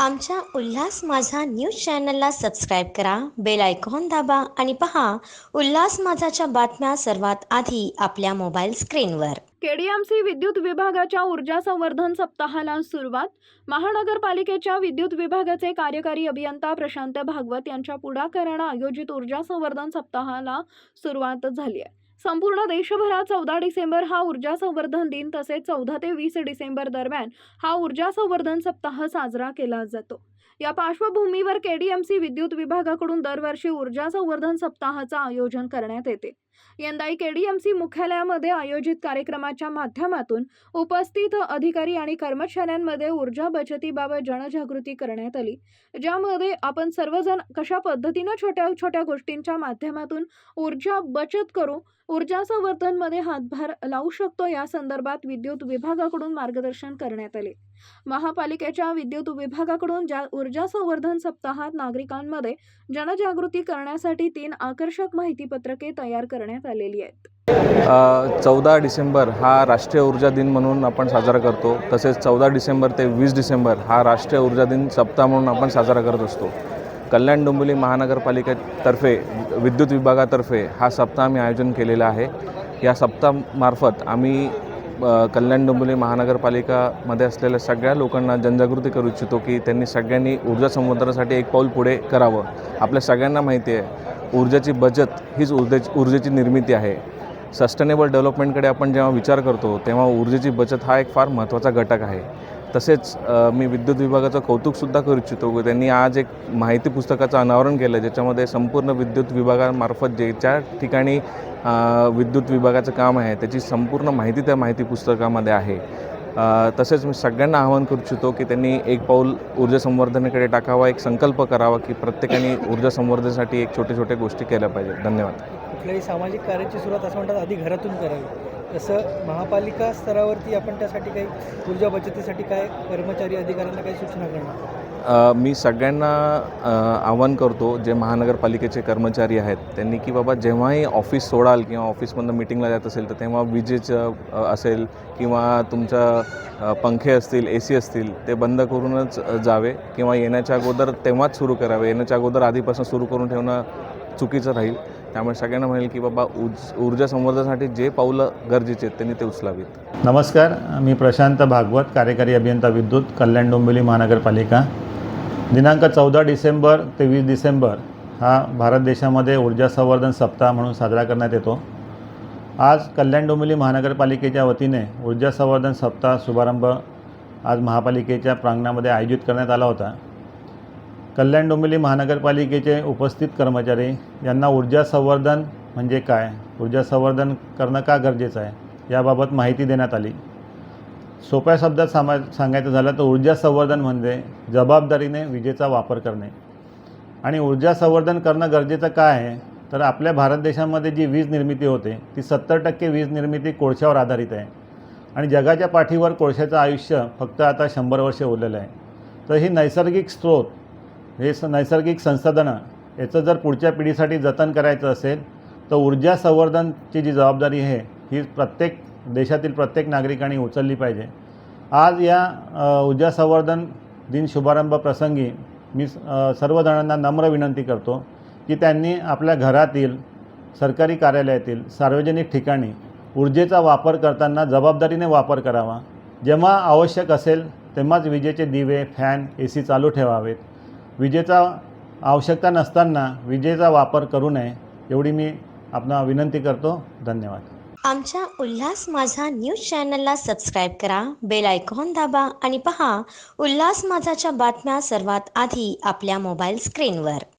आमच्या उल्हास माझा न्यूज चॅनलला सबस्क्राईब करा बेल आयकॉन दाबा आणि पहा उल्हास माझाच्या बातम्या सर्वात आधी आपल्या मोबाईल स्क्रीनवर. केडीएमसी विद्युत विभागाच्या ऊर्जा संवर्धन सप्ताहाला सुरुवात. महानगरपालिकेच्या विद्युत विभागाचे कार्यकारी अभियंता प्रशांत भागवत यांच्या पुढाकारानं आयोजित ऊर्जा संवर्धन सप्ताहाला सुरुवात झाली आहे. संपूर्ण देशभरात चौदा डिसेंबर हा ऊर्जा संवर्धन दिन तसेच चौदा ते वीस डिसेंबर दरम्यान हा ऊर्जा संवर्धन सप्ताह साजरा केला जातो. या पार्श्वभूमीवर केडीएमसी विद्युत विभागाकडून दरवर्षी ऊर्जा संवर्धन सप्ताहाचं आयोजन करण्यात येते. यंदाही केडीएमसी मुख्यालयामध्ये आयोजित कार्यक्रमाच्या माध्यमातून उपस्थित अधिकारी आणि कर्मचाऱ्यांमध्ये ऊर्जा बचतीबाबत जनजागृती करण्यात आली. ज्यामध्ये आपण सर्वजण कशा पद्धतीनं छोट्या छोट्या गोष्टींच्या माध्यमातून ऊर्जा बचत करू ऊर्जा संवर्धनमध्ये हातभार लावू शकतो या संदर्भात विद्युत विभागाकडून मार्गदर्शन करण्यात आले. महापालिकेच्या विद्युत विभागाकडून ज्या ऊर्जा संवर्धन सप्ताहात नागरिकांमध्ये जनजागृती करण्यासाठी तीन आकर्षक माहितीपत्रके तयार करण्यात आलेली आहेत. चौदा डिसेंबर हा राष्ट्रीय ऊर्जा दिन म्हणून आपण साजरा करतो. तसेच चौदा डिसेंबर ते वीस डिसेंबर हा राष्ट्रीय ऊर्जा दिन सप्ताह म्हणून आपण साजरा करत असतो. कल्याण डोंबिवली महानगरपालिकेतर्फे विद्युत विभागातर्फे हा सप्ताह आम्ही आयोजन केलेला आहे. या सप्ताहामार्फत आम्ही कल्याण डोंबिवली महानगरपालिकामध्ये असलेल्या सगळ्या लोकांना जनजागृती करू इच्छितो की त्यांनी सगळ्यांनी ऊर्जा संवर्धनासाठी एक पाऊल पुढे करावं. आपल्या सगळ्यांना माहिती आहे ऊर्जेची बचत हीच ऊर्जेची ऊर्जेची निर्मिती आहे. सस्टेनेबल डेव्हलपमेंटकडे आपण जेव्हा विचार करतो तेव्हा ऊर्जेची बचत हा एक फार महत्त्वाचा घटक आहे. तसेच मी विद्युत विभागाचं कौतुकसुद्धा करू इच्छितो. की त्यांनी आज एक माहिती पुस्तकाचं अनावरण केलं ज्याच्यामध्ये संपूर्ण विद्युत विभागामार्फत जे ज्या ठिकाणी विद्युत विभागाचं काम आहे त्याची संपूर्ण माहिती त्या माहिती पुस्तकामध्ये आहे. तसेच मी सगळ्यांना आवाहन करू इच्छितो की त्यांनी एक पाऊल ऊर्जा संवर्धनाकडे टाकावा एक संकल्प करावा की प्रत्येकाने ऊर्जा संवर्धनासाठी एक छोटे छोटे गोष्टी केल्या पाहिजे धन्यवाद. कुठल्याही सामाजिक कार्याची सुरुवात असं म्हणतात आधी घरातून करावी. तसं महापालिका स्तरावरती आपण त्यासाठी काही ऊर्जा बचतीसाठी काय कर्मचारी अधिकाऱ्यांना काही सूचना करणार? मी सगळ्यांना आवाहन करतो जे महानगरपालिकेचे कर्मचारी आहेत त्यांनी की बाबा जेव्हाही ऑफिस सोडाल किंवा ऑफिसमधनं मिटिंगला जात असेल तर तेव्हा विजेचं असेल किंवा तुमच्या पंखे असतील ए सी असतील ते बंद करूनच जावे किंवा येण्याच्या अगोदर तेव्हाच सुरू करावे. येण्याच्या अगोदर आधीपासून सुरू करून ठेवणं चुकीचं राहील. त्यामुळे सगळ्यांना म्हणेल की बाबा ऊर्ज ऊर्जा संवर्धनासाठी जे पावलं गरजेचे आहेत त्यांनी ते उचलावीत. नमस्कार मी प्रशांत भागवत कार्यकारी अभियंता विद्युत कल्याण डोंबिवली महानगरपालिका. दिनांक चौदा डिसेंबर ते वीस डिसेंबर हा भारत देशामध्ये ऊर्जा संवर्धन सप्ताह म्हणून साजरा करण्यात येतो. आज कल्याण डोंबिवली महानगरपालिकेच्या वतीने ऊर्जा संवर्धन सप्ताह शुभारंभ आज महापालिकेच्या प्रांगणामध्ये आयोजित करण्यात आला होता. कल्याण डोंबिवली महानगरपालिकेचे उपस्थित कर्मचारी यांना ऊर्जा संवर्धन म्हणजे काय? ऊर्जा संवर्धन करणं का गरजेचं आहे? याबाबत माहिती देण्यात आली. सोप्या शब्दात सामा सांगायचं झालं तर ऊर्जा संवर्धन म्हणजे जबाबदारीने विजेचा वापर करणे. आणि ऊर्जा संवर्धन करणं गरजेचं काय आहे? तर आपल्या भारत देशामध्ये जी वीज निर्मिती होते ती सत्तर टक्के वीज निर्मिती कोळशावर आधारित आहे. आणि जगाच्या पाठीवर कोळशाचं आयुष्य फक्त आता शंभर वर्षे उरलेलं आहे. तर ही नैसर्गिक स्रोत हे स नैसर्गिक संसाधनं याचं जर पुढच्या पिढीसाठी जतन करायचं असेल तर ऊर्जा संवर्धनची जी जबाबदारी आहे ही प्रत्येक देशातील प्रत्येक नागरिकांनी उचलली पाहिजे. आज या ऊर्जा संवर्धन दिन शुभारंभ प्रसंगी मी सर्वजणांना नम्र विनंती करतो की त्यांनी आपल्या घरातील सरकारी कार्यालयातील सार्वजनिक ठिकाणी ऊर्जेचा वापर करताना जबाबदारीने वापर करावा. जेव्हा आवश्यक असेल तेव्हाच विजेचे दिवे फॅन ए सी चालू ठेवावेत. विजेचा आवश्यकता नसताना विजेचा वापर करू नये एवढी मी आपणा विनंती करतो. धन्यवाद. आमच्या उल्हास माझा न्यूज चॅनलला सबस्क्राईब करा बेल आयकॉन दाबा आणि पहा उल्हास माझाच्या बातम्या सर्वात आधी आपल्या मोबाईल स्क्रीनवर.